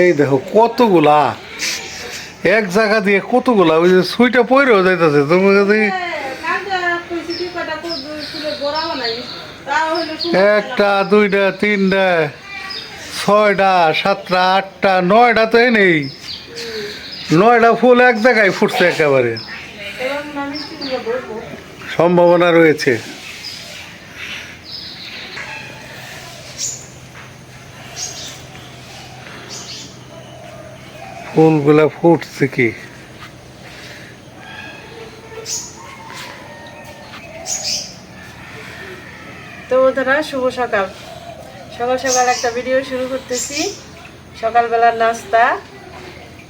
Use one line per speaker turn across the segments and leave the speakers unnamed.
এই দেখো কতগুলা? এক জায়গা দিয়ে কতগুলা? ওই যে সুইটা পইরেও যাইতেছে। তুমি যদি
কালকে কইছি কি কয়টা ফুলে গোড়া বানাই তা হইল সময়
একটা দুইটা তিনটা। ছয়টা, সাতটা, আটটা, নয়টা তো নেই নয়টা ফুল এক জায়গায় ফুটছে একেবারে। সম্ভাবনা রয়েছে। ফুলগুলা ফুটছে কি?
তো বন্ধুরা, শুভ সকাল। সকাল সকাল একটা ভিডিও শুরু করতেছি। সকালবেলার নাস্তা।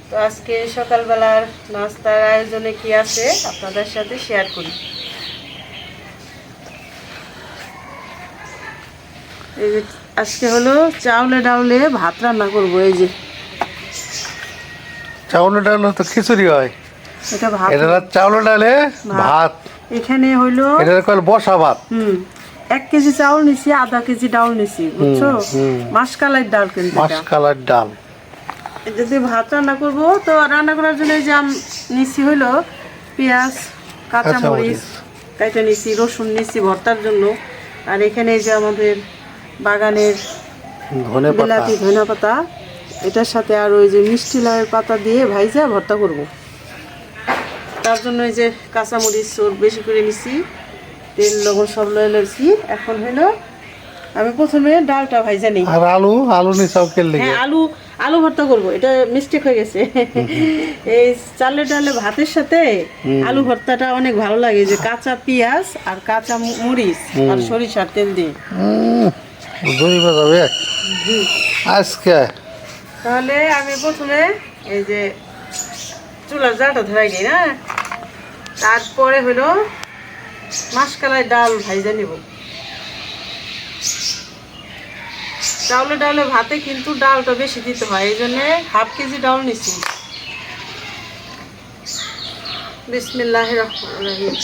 তো আজকে সকালবেলার নাস্তার আয়োজনে কি আছে আপনাদের সাথে শেয়ার করি। এই যে আজকে হলো চাউলে ডাউলে ভাত রান্না করব এই যে।
চাউলে ডাল তো খিচুড়ি হয়।
এটা ভাত।
এটা চাউল ডালে ভাত।
এখানে হইল
এটা কল বসা ভাত।
হুম। এক কেজি চাউল নিছি আধা কেজি ডাল নিছি বুঝছ। মাসকালাই ডাল কিন্তু এটা।
মাসকালার ডাল
যদি ভাত রান্না করব তো রান্না করার জন্য যে আম নিচ্ছি হলো পেঁয়াজ কাঁচামরিচ। কাইটা নিচ্ছি রসুন নিচ্ছি ভর্তার জন্য আর এখানে এই যে আমাদের বাগানের
ধনে পাতা
বিলাতি ধনিয়া পাতা এটার সাথে আর ওই যে মিষ্টি লাউয়ের পাতা দিয়ে ভাইজা ভর্তা করব তার জন্য এই যে কাঁচামরিচ ওর বেশি করে নিছি তেল লবণ সব লয়ে লেছি এখন হলো আমি প্রথমে ডালটা ভাইজা নিই।
আর আলু আলু নিচাও কেলে
হ্যাঁ আলু আলু ভর্তা করব। এটা মিস্টেক হয়ে গেছে। এই চালের ডালে ভাতের সাথে আলু ভর্তাটা অনেক ভালো লাগে। যে কাঁচা পেঁয়াজ আর কাঁচা মরিচ আর সরিষার তেল দিয়ে।
দই বাজাবে। আজকে।
তাহলে আমি প্রথমে এই যে চুলার জাটা ধরাই দিই না? তারপরে হলো মাসকালাই ডাল ভাইজা নিব। চাউলে ডালে ভাতে কিন্তু ডালটা বেশি দিতে হয়, এই জন্যে হাফ কেজি ডাল নিছি। বিসমিল্লাহ রহিম।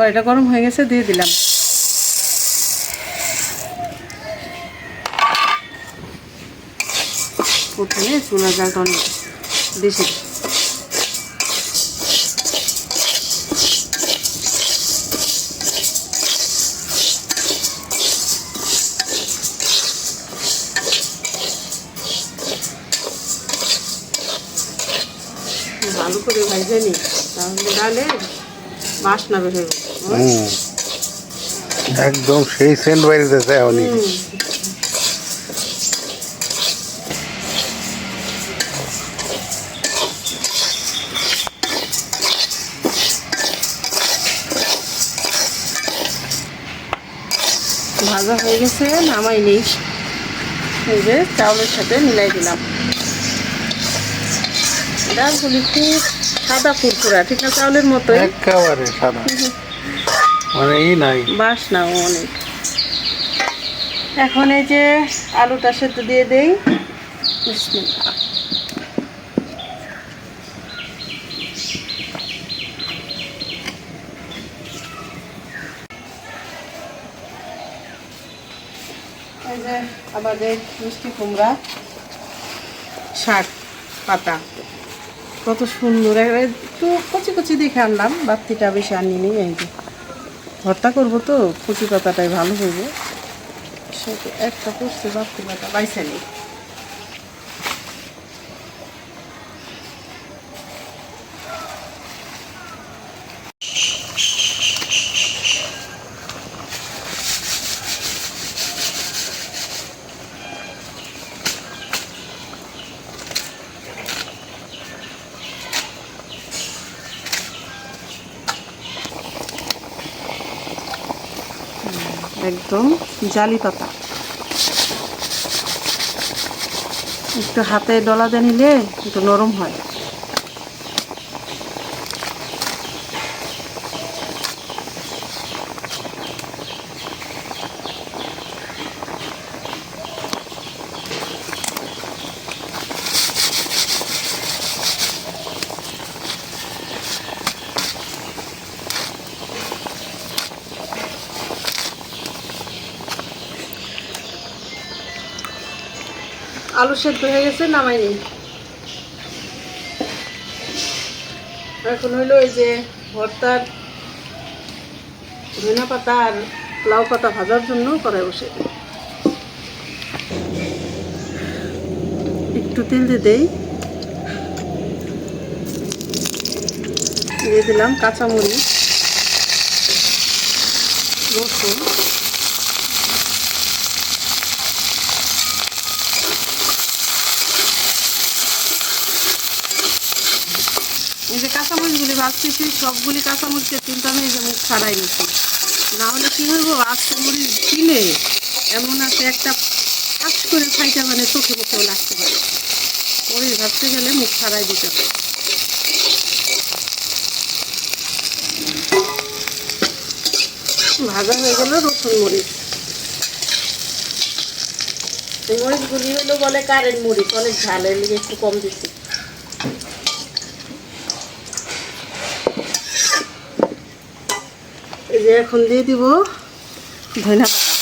কড়াইটা গরম হয়ে গেছে, দিয়ে দিলাম। প্রথমে চুলা জালটা অনেক বেশি। ভালো করে ভাইজে নি, তাহলে ডালে বাসনা বের হয়ে
একদম সেই সেন্ট বাইরেছে এখনই।
ভাজা হয়ে গেছে নামাই নেই। এই যে চাউলের সাথে মিলাই দিলাম। ডালগুলি খুব সাদা ফুরফুরা ঠিক না চাউলের মতোই?
একেবারে সাদা। মানে ই নাই।
বাসনাও অনেক। এখন এই যে আলুটা সেদ্ধ দিয়ে দেই। বিসমিল্লাহ। এই যে আমাদের মিষ্টি কুমড়া শাক পাতা। কত সুন্দর। একটু কচি কচি দেখে আনলাম বাত্তিটা বেশি আনিনি, এই যে ভর্তা করব তো, কচি পাতাটাই ভালো হইব। সেটা একটা করছে বাতি পাতা বাইসে নেই একদম জালি পাতা। একটু হাতে ডলা দিয়ে নিলে একটু নরম হয়। আলু সেদ্ধ হয়ে গেছে, নামাই নিই। এখন হইল এই যে ভর্তার ধনা পাতা আর লাউ পাতা ভাজার জন্য কড়াই বসে একটু তেল দিয়ে দেই। দিয়ে দিলাম কাঁচামরিচ, রসুন এই যে ভাজতেছি সবগুলি কাঁচামরিচের কিন্তু আমি এই যে মুখ ছাড়াই নিচ্ছি। না হলে কী হইব? আজকের মরিচ দিলে এমন আছে একটা কাজ করে খাইতে মানে চোখে মুখেও লাগতে পারে। মরিচ ভাজতে গেলে মুখ ছাড়াই দিতে হবে। ভাজা হয়ে গেল রসুন মরিচ মরিচগুলি হলো বলে কারেন্ট মরিচ অনেক ঝালের লিগে একটু কম দিচ্ছি। যে এখন দিয়ে দিব ধনা পাতা।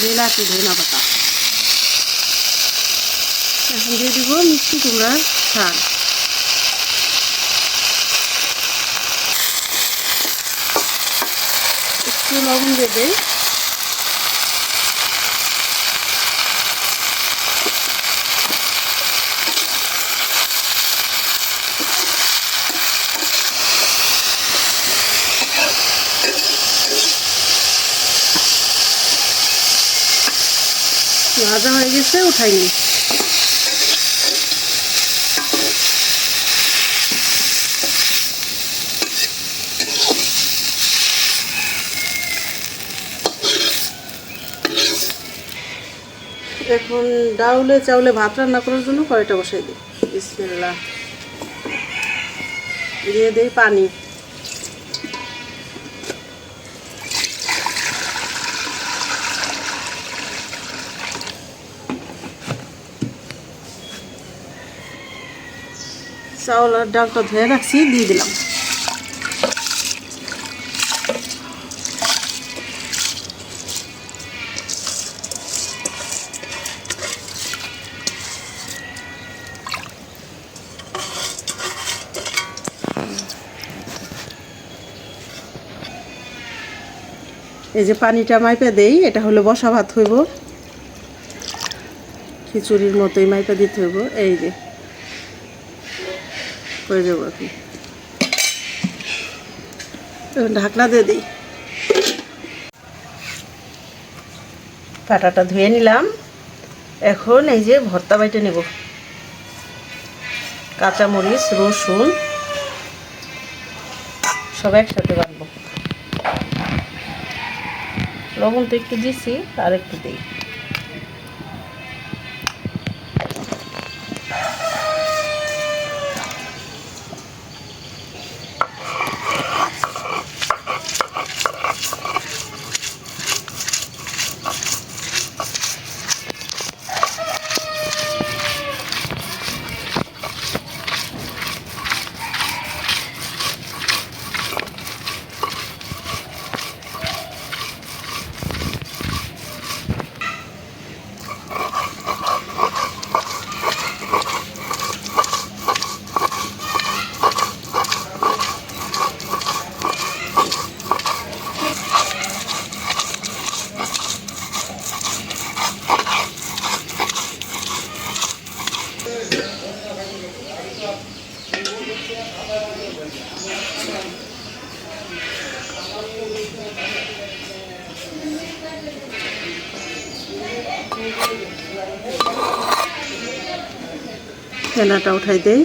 বিলাতি ধনা পাতা। এখন দিয়ে দিব মিষ্টি কুমড়ার শাক একটু লবণ দিয়ে দেই। ভাজা হয়ে গেছে, উঠাই নি। এখন ডাউলে চাউলে ভাত রান্না করার জন্য কড়াইটা বসাই দিই। বিসমিল্লা দিয়ে দিই পানি। চাউল আর ডালটা ধুয়ে রাখছি, দিয়ে দিলাম। এই যে পানিটা মাইপে দেই, এটা হলো বসা ভাত হইব। খিচুড়ির মতোই মাইপে দিতে হইব। এই যে হয়ে যাব এখন এখন ঢাকনা দিয়ে দিই। পাটাটা ধুয়ে নিলাম। এখন এই যে ভর্তা বাইটে নেব। কাঁচামরিচ, রসুন, সব একসাথে বানবো লবণ তো একটু দিছি, আর একটু দিই। ফেনাটা উঠাই দেই।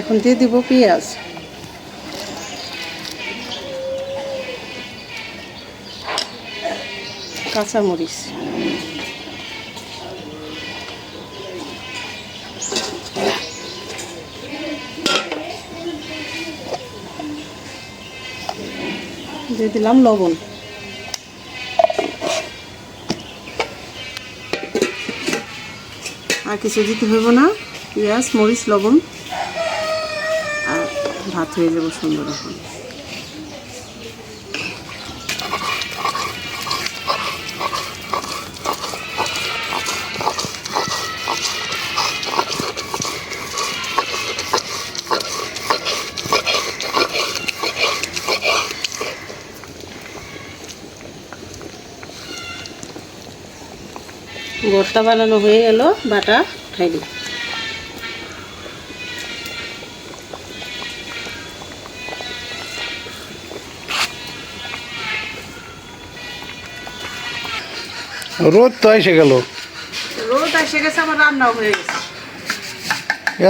এখন দিয়ে দিব পেঁয়াজ। কাঁচামরিচ। দিয়ে দিলাম লবণ। আর কিছু দিতে হইব না, পেঁয়াজ, মরিচ, লবণ। আর ভাত হয়ে যাব সুন্দর এখন। ভর্তা বানানো হয়ে গেল বাটা খাইলি
রোদ তো এসে গেল।
রোদ এসে গেছে আমার রান্নাও হয়ে গেছে।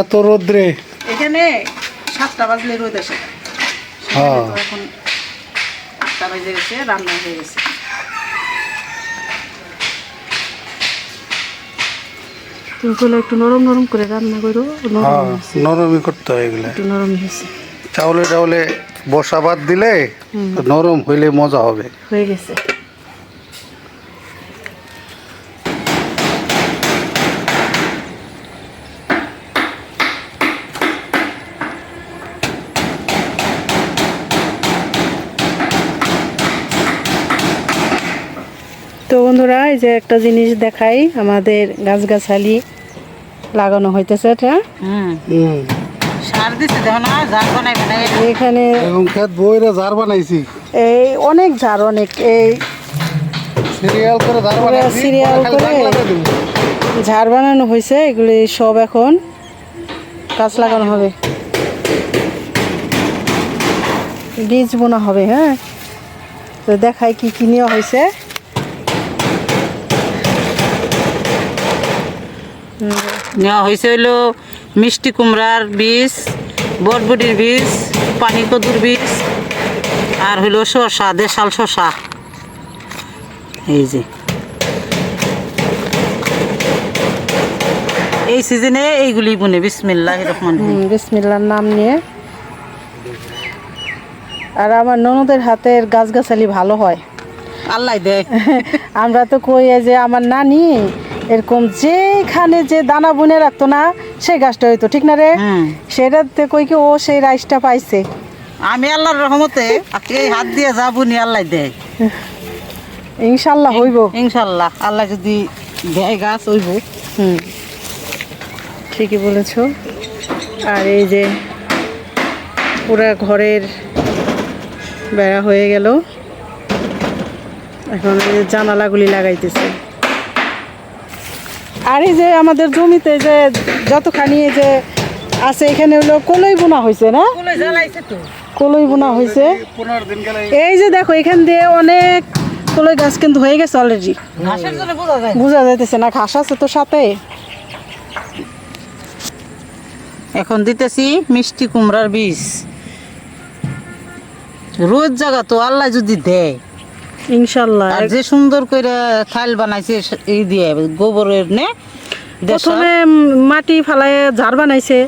এত রোদ্রে
এখানে সাতটা বাজলে রোদ আসে
হ্যাঁ।
এখন আটটা বাজে গেছে রান্না হয়ে গেছে। তুমি একটু নরম নরম করে রান্না করো নরম
হ্যাঁ। নরমই করতে হয় এগুলা।
একটু নরম হয়েছে।
চাউলে টাউলে বসা ভাত দিলে নরম হইলে মজা হবে।
হয়ে গেছে তো বন্ধুরা এই যে একটা জিনিস দেখাই আমাদের গাছগাছালি লাগানো হইতেছে এটা। এখানে
এবং খেত বইরে জার বানাইছি।
এই অনেক ঝাড় অনেক এই
সিরিয়াল করে খালি
করে-। ঝাড় বানানো হয়েছে এগুলি সব এখন গাছ লাগানো হবে। বীজ বোনা হবে হ্যাঁ? তো দেখাই কি কি নেওয়া হয়েছে
নেওয়া হয়েছে হইল মিষ্টি কুমড়ার বীজ বটবটির বীজ পানি কদুর বীজ আর হইল শসা দেশাল শসা। এই যে। এই সিজনে এইগুলি বুনে বিসমিল্লাহ রহমান
হুম, বিসমিল্লার নাম নিয়ে। আর আমার ননদের হাতের গাছগাছালি ভালো হয়।
আল্লাহ দেয়।
আমরা তো কই যে আমার নানি এরকম যেখানে যে দানা বুনে রাখতো না সেই গাছটা হইতো ঠিক না রে? সেটাতে কই কি ও সেই রাইসটা পাইছে?
আমি আল্লাহর রহমতে এই হাত দিয়ে যা বুনি আল্লাহ দেয়।
ইনশাল্লাহ হইব।
ইনশাল্লাহ আল্লাহ যদি দেয় গাছ হইব।
হুম। ঠিকই বলেছ। আর এই যে পুরা ঘরের বেড়া হয়ে গেল। এখন জানালাগুলি লাগাইতেছে। আর এই যে আমাদের জমিতে যে যতখানি এই যে আছে এখানে হলো কলই বোনা হয়েছে না? কলই বোনা হয়েছে এই যে দেখো এখান দিয়ে অনেক কলই গাছ কিন্তু হয়ে গেছে অলরেডি
ঘাসের জন্য বোঝা যায়
বোঝা যাইতেছে না ঘাস আছে তো সাথে।
এখন দিতেছি মিষ্টি কুমড়ার বীজ। রোজ জায়গা তো আল্লাহ যদি দেয়।
ইনশাল্লাহ।
আর যে সুন্দর করে থাইল বানাইছে এই দিয়ে গোবরের নে
প্রথমে মাটি ফালায় ঝাড় বানাইছে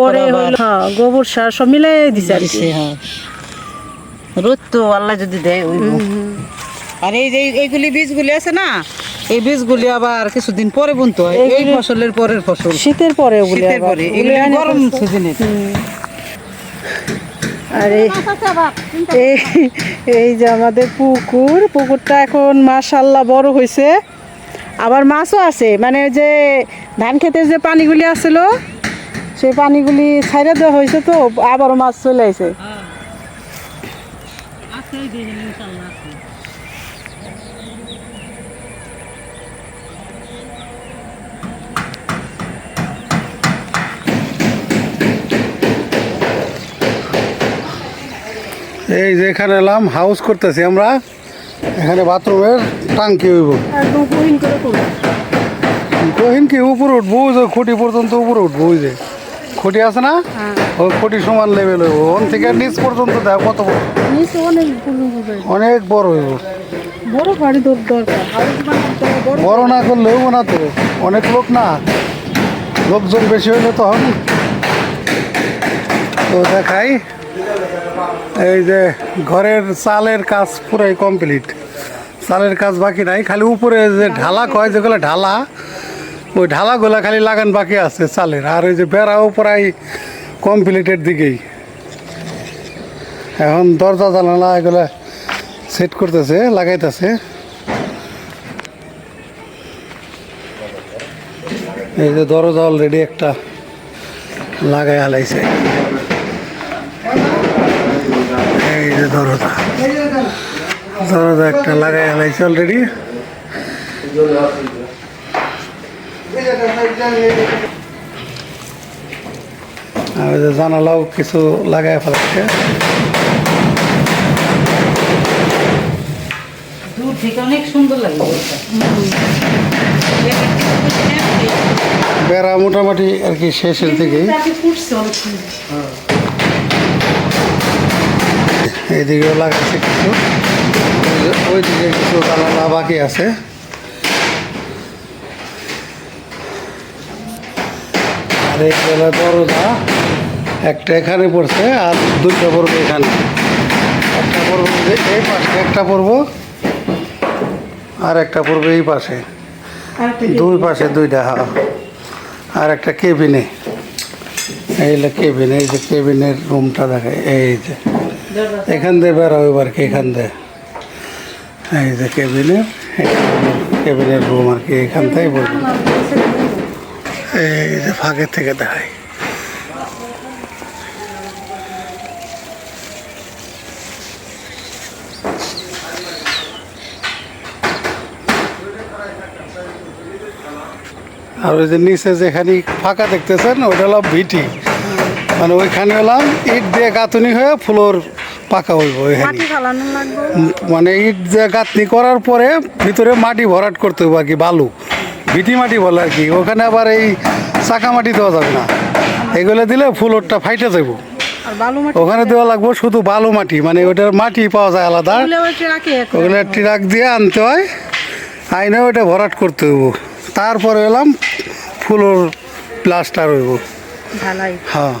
পরে হ্যাঁ গোবর সার সব মিলাই দিছে আর কি।
হ্যাঁ। তো আল্লাহ যদি দেয় ওই আর এই যে এইগুলি বীজগুলি আছে না এই বীজগুলি আবার কিছুদিন পরে বুনতে হয়। এই ফসলের পরের ফসল।
শীতের পরে
শীতের পরে গরম সিজনে
আর এই এই- যে আমাদের পুকুর, পুকুরটা এখন মাশাল্লাহ বড় হয়েছে আবার মাছও আছে মানে যে ধান খেতে যে পানিগুলি আসছিল সেই পানিগুলি ছাইড়া দেওয়া হয়েছে তো, আবারও মাছ চলে আসে
এই যে এখানে এলাম হাউস করতেছি আমরা। এখানে বাথরুমের টাঙ্কি হইব।
কহিন
কি? উপরে উঠবো যে খুঁটি পর্যন্ত উপরে উঠবো ওই যে। খুঁটি আছে না?
হ্যাঁ।
ওই খুঁটি সমান লেভেল হইব। ওন থেকে নিচ পর্যন্ত দেখো কত বড়।
অনেক
বড় হইব।
বড় বাড়ি দরকার।
না করলেও না তো। অনেক লোক না। লোকজন বেশি হইলে তো হবে তো দেখাই। এই যে ঘরের চালের কাজ পুরাই কমপ্লিট চালের কাজ বাকি নাই, খালি উপরে যে ঢালা কয়, যেগুলো ঢালা, ওই ঢালাগুলা খালি লাগান বাকি আছে চালের। আর ওই যে বেড়াও প্রায় কমপ্লিটের দিকেই। এখন দরজা, জানালা এগুলা সেট করতেছে, লাগাইতেছে। এই যে দরজা অলরেডি একটা লাগাই হালাইছে যে দরজা। দরজা একটা লাগাই হালাইছে অলরেডি আর যে জানালাও কিছু লাগাই ফেলাচ্ছে
দূর থেকে অনেক সুন্দর লাগে
বেড়া মোটামুটি আর কি শেষের
ফুটছে অনেক সুন্দর।
এইদিকেও লাগাচ্ছে কিছু। ওই ওইদিকে কিছু জানালা বাকি আছে। আর এই গেলে দরজা একটা এখানে পড়ছে আর দুইটা পড়বে এখানে। একটা পড়ব এই পাশে একটা পড়ব আর একটা পড়বে এই পাশে। দুই পাশে দুইটা হ্যাঁ। আর একটা কেবিনে। এই কেবিনে এই যে কেবিনের রুমটা দেখায় এই যে। এখান দিয়ে বেরো এবার কি, এখান দিয়ে। এই যে কেবিনের কেবিনের রুম আর কি, এখান থেকে বলব এই যে ফাঁকের থেকে দেখাই। আর ওই যে নিচে যেখানে ফাঁকা দেখতেছেন, ওইটা হলো ভিটি। মানে ওইখানে হলাম, ইট দিয়ে গাঁথনি হয়ে ফ্লোর পাকা হইব মানে ইট দিয়ে গাঁথনি করার পরে ভিতরে মাটি ভরাট করতে হবে আর কি বালু। ভিটি মাটি বলে আর কি ওখানে আবার এই চাকা মাটি দেওয়া যাবে না। এগুলো দিলে ফ্লোরটা ফাইটে যাব
মাটি
ওখানে দেওয়া লাগবে শুধু বালু মাটি মানে ওটার মাটি পাওয়া যায় আলাদা। ওগুলো ট্রাক দিয়ে আনতে হয় আইনে ওইটা ভরাট করতে হইব। তারপরে এলাম ফুলোর প্লাস্টার হইব। হ্যাঁ।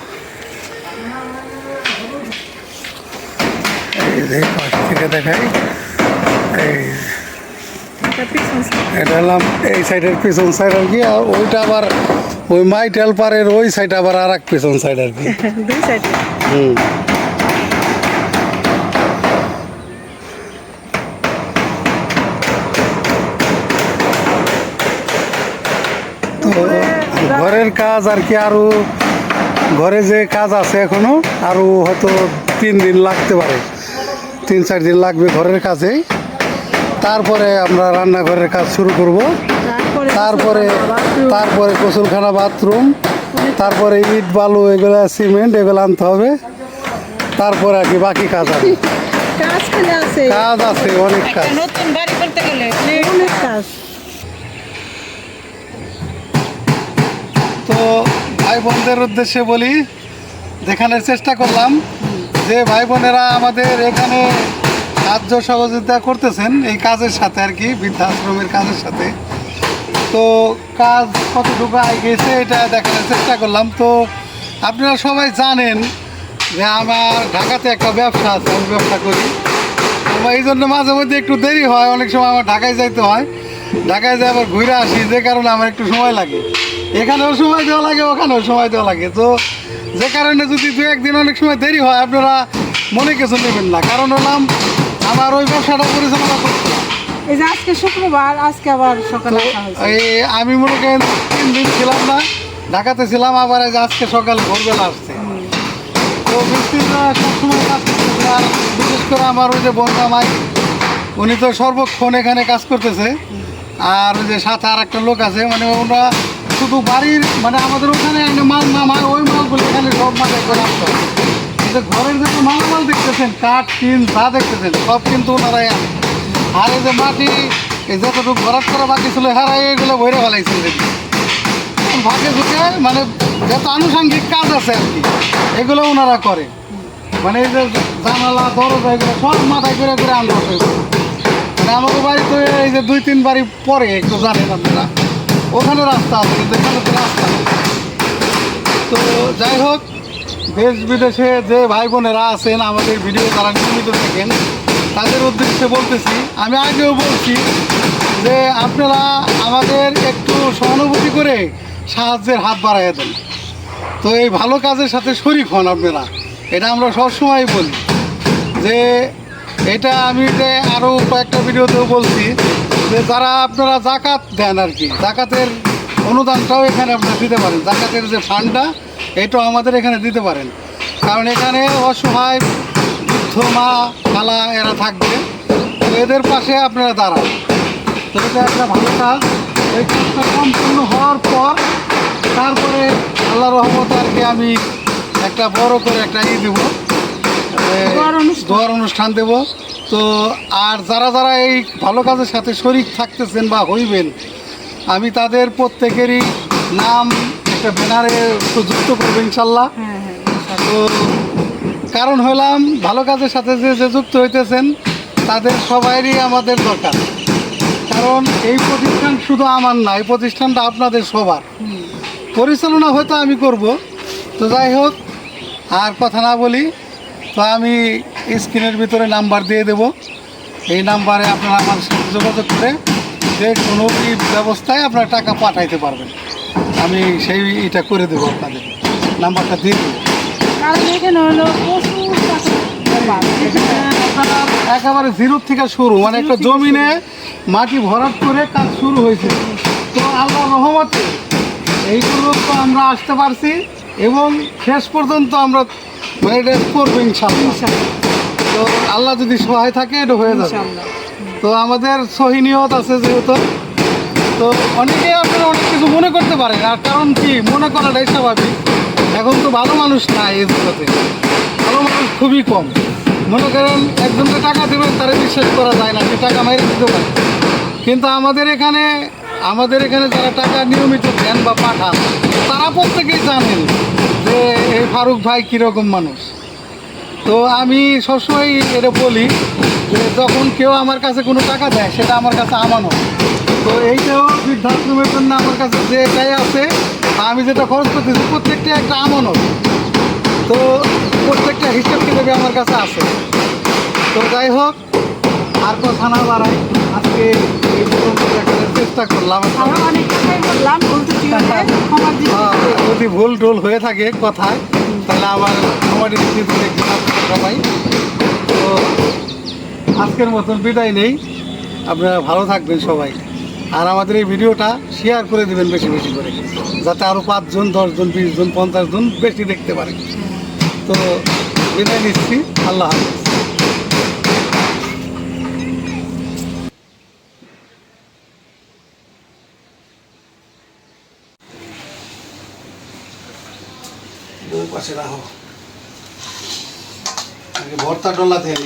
এই সাইডের পিছন আর কি আর ওইটা আবার ওই মাইটেল ওই আবার আর এক পিছন আর কি ঘরের কাজ আর কি আরও ঘরে যে কাজ আছে এখনও আরও হয়তো তিন দিন লাগতে পারে তিন চার দিন লাগবে ঘরের কাজে। তারপরে আমরা রান্নাঘরের কাজ শুরু করব। তারপরে তারপরে গোসলখানা বাথরুম তারপরে ইট বালু এগুলো সিমেন্ট এগুলো আনতে হবে। তারপরে আর কি বাকি কাজ আছে।
কাজ আছে।
কাজ আছে অনেক কাজ।
নতুন বাড়ি করতে গেলে
অনেক কাজ।
তো ভাই বোনদের উদ্দেশ্যে বলি দেখানোর চেষ্টা করলাম। যে ভাই বোনেরা আমাদের এখানে সাহায্য সহযোগিতা করতেছেন এই কাজের সাথে আর কি, বৃদ্ধাশ্রমের কাজের সাথে। তো কাজ কতটুকু আগে গেছে এটা দেখানোর চেষ্টা করলাম। তো আপনারা সবাই জানেন যে আমার ঢাকাতে একটা ব্যবসা আছে, আমি ব্যবসা করি। এই জন্য মাঝে মধ্যে একটু দেরি হয়, অনেক সময় আমার ঢাকায় যাইতে হয়। ঢাকায় যাই আবার ঘুরে আসি, যে কারণে আমার একটু সময় লাগে। এখানেও সময় দেওয়া লাগে, ওখানেও সময় দেওয়া লাগে। তো যে কারণে যদি দু একদিন অনেক সময় দেরি হয় আপনারা মনে কিছু নেবেন না। কারণ হলাম আমার ওই ব্যবসাটা পরিচালনা করতে
এই যে আজকে শুক্রবার আজকে আবার সকালে
আমি মনে করেন তিন দিন ছিলাম না ঢাকাতে ছিলাম আবার এই যে আজকে সকালে ভোরবেলা আসছে। তো মিস্ত্রিরা সবসময় কাজ করতেছে আর বিশেষ করে আমার ওই যে বন্ধা মাই উনি তো সর্বক্ষণ এখানে কাজ করতেছে। আর ওই যে সাথে আর একটা লোক আছে মানে ওরা শুধু বাড়ির মানে আমাদের ওখানে একটা মাল নামায় ওই মালগুলো এখানে সব মাল করে কিন্তু ঘরের যত মালামাল দেখতেছেন, কাঠ, টিন যা দেখতেছেন, সব কিন্তু ওনারাই আনে। আর এই যে মাটি, এই যতটুকু ভরাট করা বাকি ছিল হারাই এগুলো ভরে দেখি ভাগে ঢুকে মানে যত আনুষঙ্গিক কাজ আছে আর কি, এগুলো ওনারা করে। মানে এই যে জানালা, দরজা, এগুলো সব মাথায় করে করে আনতে মানে মানে আমার বাড়ি তো এই যে দুই তিন বাড়ি পরে, একটু জানেন আপনারা। ওখানে রাস্তা আছে, কিন্তু এখানে তো রাস্তা। তো যাই হোক, দেশ বিদেশে যে ভাই বোনেরা আছেন, আমাদের ভিডিও তারা নিয়মিত দেখেন, তাদের উদ্দেশ্যে বলতেছি, আমি আগেও বলছি যে আপনারা আমাদের একটু সহানুভূতি করে সাহায্যের হাত বাড়াইয়া দেন তো এই ভালো কাজের সাথে শরিক হন আপনারা, এটা আমরা সবসময় বলি যে এটা আমি যে আরও কয়েকটা ভিডিওতেও বলছি যে যারা আপনারা জাকাত দেন আর কি, জাকাতের অনুদানটাও এখানে আপনারা দিতে পারেন। জাকাতের যে ফান্ডটা, এটাও আমাদের এখানে দিতে পারেন। কারণ এখানে অসহায়, বৃদ্ধ মা, খালা এরা থাকবে। এদের পাশে আপনারা দাঁড়ান। তো এটা একটা ভালো কাজ। এই কাজটা সম্পূর্ণ হওয়ার পর, তারপরে আল্লাহ রহমত আর কি আমি একটা বড় করে একটা ই দেবো।
দোয়ার অনুষ্ঠান।
দেব। তো আর যারা যারা এই ভালো কাজের সাথে শরিক থাকতেছেন বা হইবেন আমি তাদের প্রত্যেকেরই নাম একটা ব্যানারে যুক্ত করব ইনশাল্লাহ।
হ্যাঁ হ্যাঁ
তো কারণ হলাম ভালো কাজের সাথে যে যে যুক্ত হইতেছেন তাদের সবাইরই আমাদের দরকার। কারণ এই প্রতিষ্ঠান শুধু আমার না এই প্রতিষ্ঠানটা আপনাদের সবার। পরিচালনা হয়তো আমি করব। তো যাই হোক আর কথা না বলি তো আমি স্ক্রিনের ভিতরে নাম্বার দিয়ে দেব। এই নাম্বারে আপনারা আমার সাথে যোগাযোগ করে যে কোনো ব্যবস্থায় আপনারা টাকা পাঠাইতে পারবেন। আমি সেই এটা করে দেবো আপনাদের। নাম্বারটা দিয়ে দেবো। একেবারে জিরো থেকে শুরু মানে একটা জমিনে মাটি ভরাট করে কাজ শুরু হয়েছে। তো আল্লাহ রহমতে এইগুলো তো আমরা আসতে পারছি এবং শেষ পর্যন্ত আমরা মানে এটা করব ইনশাল্লাহ তো আল্লাহ যদি সহায় থাকে এটা হয়ে যাবে। তো আমাদের সহিনিয়ত আছে যেহেতু। তো অনেকেই আপনারা অনেক কিছু মনে করতে পারেন আর কারণ কি? মনে করাটাই স্বাভাবিক। এখন তো ভালো মানুষ নাই এই জগতে। ভালো মানুষ খুবই কম। মনে করেন একজনকে টাকা দেবেন তারা বিশ্বাস করা যায় না সে টাকা মেরে দিতে পারে। কিন্তু আমাদের এখানে আমাদের এখানে যারা টাকা নিয়মিত দেন বা পাঠান, তারা প্রত্যেকেই জানেন যে এই ফারুক ভাই কীরকম মানুষ। তো আমি সবসময় এটা বলি যে যখন কেউ আমার কাছে কোনো টাকা দেয়, সেটা আমার কাছে আমানত। তো এইটাও বৃদ্ধাশ্রমের জন্য আমার কাছে যে এটাই আছে, আমি যেটা খরচ করতেছি প্রত্যেকটা একটা আমানত। তো প্রত্যেকটা হিসাব কিতাবে আমার কাছে আছে? তো যাই হোক আর কথা না বাড়াই আজকে এই পর্যন্ত দেখানোর চেষ্টা করলাম। আহ, যদি ভুল টুল হয়ে থাকে কথায় তাহলে আমার আমার সবাই। তো আজকের মতন বিদায় নেই। আপনারা ভালো থাকবেন সবাই। আর আমাদের এই ভিডিওটা শেয়ার করে দিবেন বেশি বেশি করে যাতে আরও পাঁচজন দশজন বিশ জন পঞ্চাশ জন বেশি দেখতে পারে। তো বিদায় নিচ্ছি। আল্লাহ হাফিজ। পাশে রাখো। আগে ভর্তা ডলা দিয়ে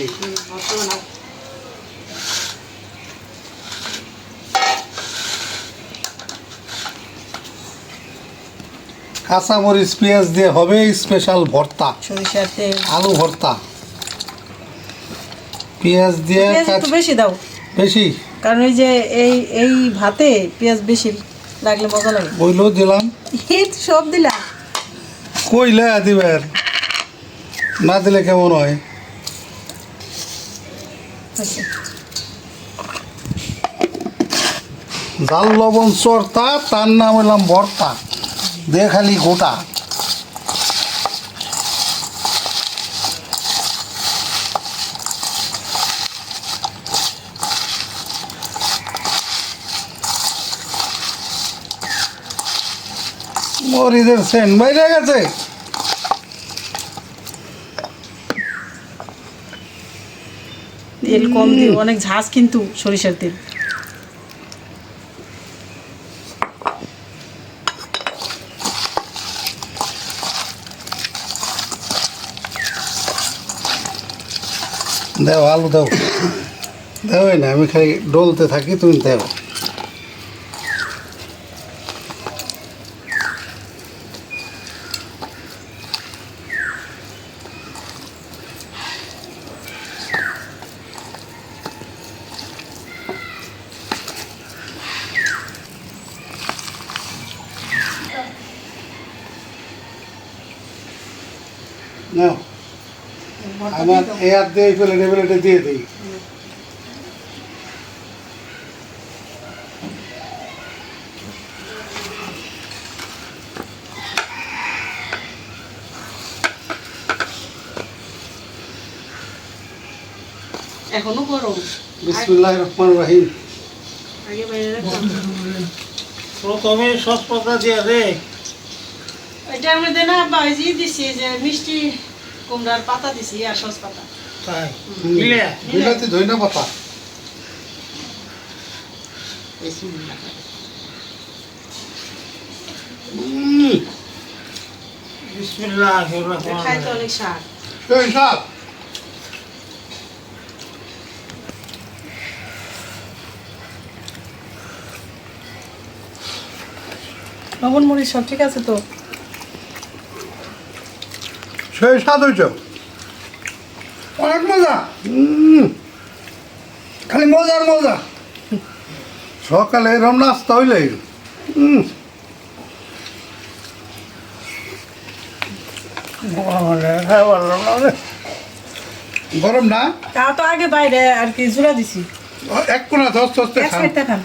কাঁচামরিচ পেঁয়াজ দিয়ে হবে স্পেশাল ভর্তা। আলু ভর্তা। পেঁয়াজ দিয়ে
বেশি দাও।
বেশি?
কারণ এই যে এই এই ভাতে পেঁয়াজ বেশি লাগলে মজা লাগে।
বইলেও দিলাম।
সব দিলা
কইলে দিবেন। না দিলে কেমন হয়। জাল, লবণ, চর্তা, তার নাম হলাম ভর্তা। দে খালি গোটা। মরিদের সেন বাইরে গেছে।
তেল কম দিও অনেক ঝাঁজ কিন্তু সরিষার তেল।
দেও আলু দাও। দেওয়াই না আমি খাই ডলতে থাকি তুমি দেও। নাও। আমার এই হাত দিয়ে এই প্লেটে প্লেটে দিয়ে দিই।
এখনও গরম
বিসমুল্লাহ রহমান রাহিম।
আগে বাইরে
প্রথমে সসপাতা দিয়ে রে
এটার মধ্যে না বাজি দিছি যে মিষ্টি কুমড়ার পাতা দিছি আর সস পাতা।
তাই?
বিলাতি ধইনা পাতা? উম,
বিসমিল্লাহ
খাইতে অনেক স্বাদ।
সেই স্বাদ!
লবণ মরিচ সব ঠিক আছে তো?
সেই স্বাদ হয়েছ অনেক মজা। খালি মজার মজা। সকালে এরম নাস্তা হইলে গরম না
তা তো আগে বাইরে আর কি জোড়া দিছি।
এক কোনা দশ দশটা খান। না?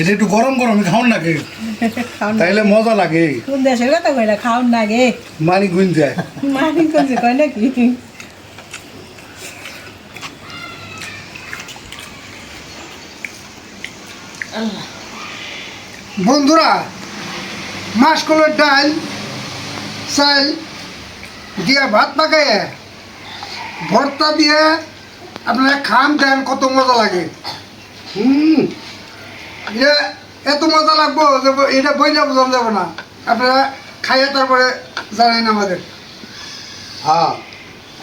এটা একটু গরম গরম খাওয়ান লাগে
খাওন
তাইলে মজা লাগে।
কোন দেশের কথা কইলা খাওন না গে
মানি গুন যায়।
মানি কোনছে কয় নাকি?
বন্ধুরা মাসকলের ডাল চাল দিয়ে ভাত পাকাইয়ে ভর্তা দিয়ে আপনারা খান দেন কত মজা লাগে। হুম। এটা এত মজা লাগবো যে এটা বইলে বোঝানো যাবে না। আপনারা খাইয়ে তারপরে জানেন আমাদের।
হ্যাঁ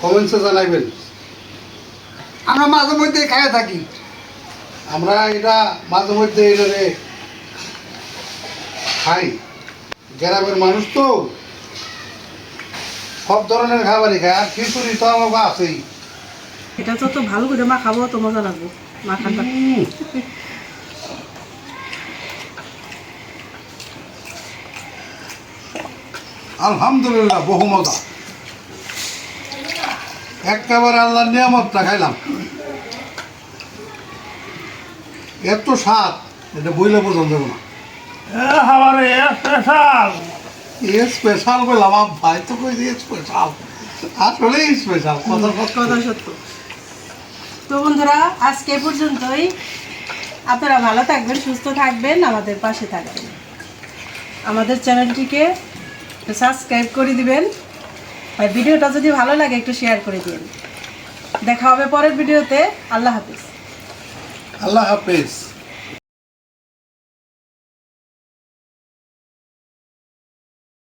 কমেন্টসে জানাইবেন।
আমরা মাঝে মধ্যে খাইয়ে থাকি।
আমরা এটা মাঝে মধ্যে এটারে খাই। গ্রামের মানুষ তো সব ধরনের খাবারই খায় আর খিচুড়ি তো আমার আছেই।
এটা তো তো ভালো করে মা খাব তো মজা লাগবো। মাখানটা
উম। আলহামদুলিল্লাহ বহু মজা। একেবারে আল্লাহর নিয়ামতটা খাইলাম। এত স্বাদ এটা বইলে বোঝানো যাবে না।
স্পেশাল
এ স্পেশাল বললাম আমার ভাই তো কই দিয়ে স্পেশাল আসলেই স্পেশাল কথা কথা
কথা সত্য। তো বন্ধুরা আজকে পর্যন্তই। আপনারা ভালো থাকবেন সুস্থ থাকবেন আমাদের পাশে থাকবেন। আমাদের চ্যানেলটিকে সাবস্ক্রাইব করে দিবেন। আর ভিডিওটা যদি ভালো লাগে, একটু শেয়ার করে দিন। দেখা হবে পরের ভিডিওতে। আল্লাহ হাফিজ।
আল্লাহ হাফেজ।